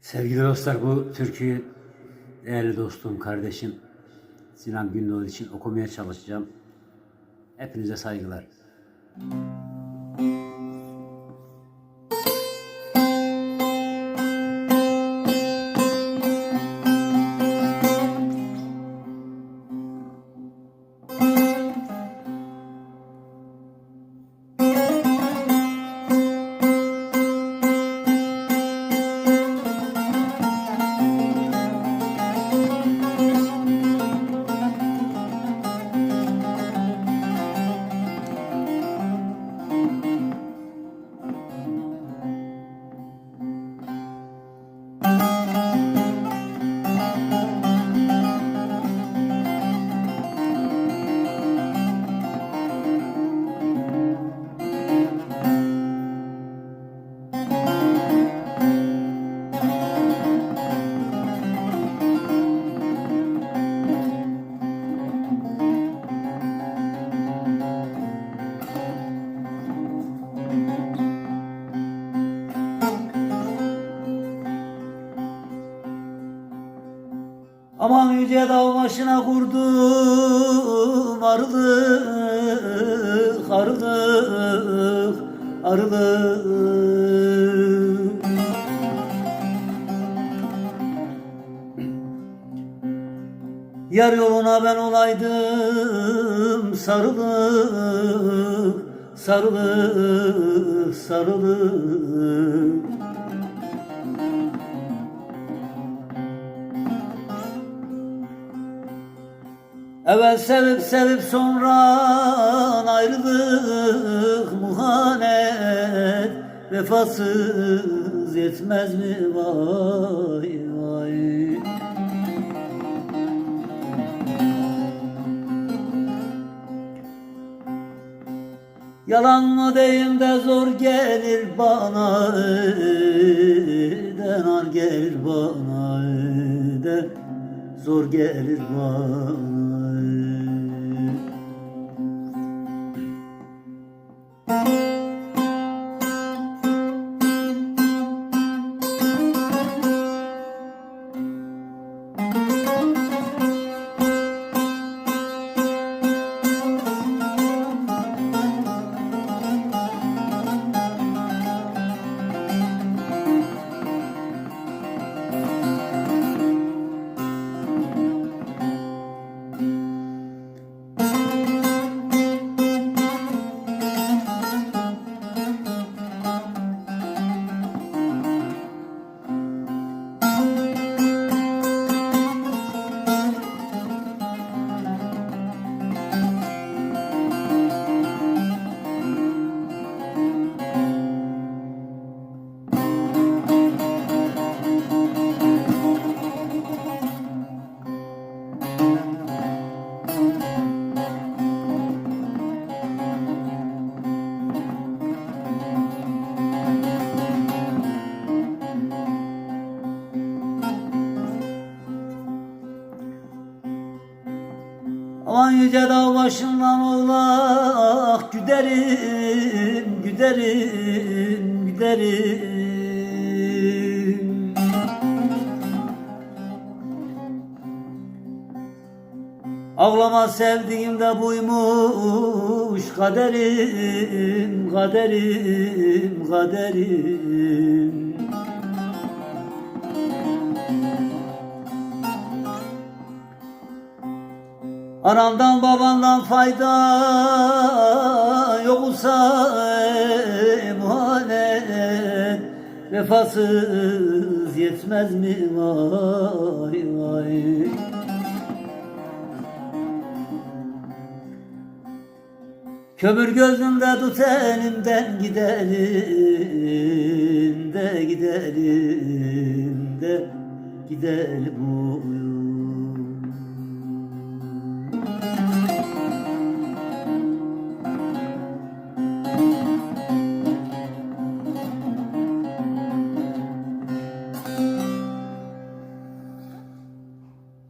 Sevgili dostlar bu türküyü değerli dostum, kardeşim Sinan Gündoğdu için okumaya çalışacağım. Hepinize saygılar. Aman yüce dağ başına kurdum arılık, arılık, arılık. Yar yoluna ben olaydım sarılık, sarılık, sarılık. Evvel sevip sevip sonra ayrılık muhanet Vefasız yetmez mi? Vay vay. Yalan mı deyim de zor gelir bana de nar gelir bana de zor gelir bana Dağ başından oğlak Güderim, güderim, güderim Ağlama sevdiğimde buymuş kaderim, kaderim, kaderim Anandan babandan fayda yoksa muhanet Vefasız yetmez mi? Vay vay. Kömür gözümde tut elimden gidelim de gidelim de gidelim oy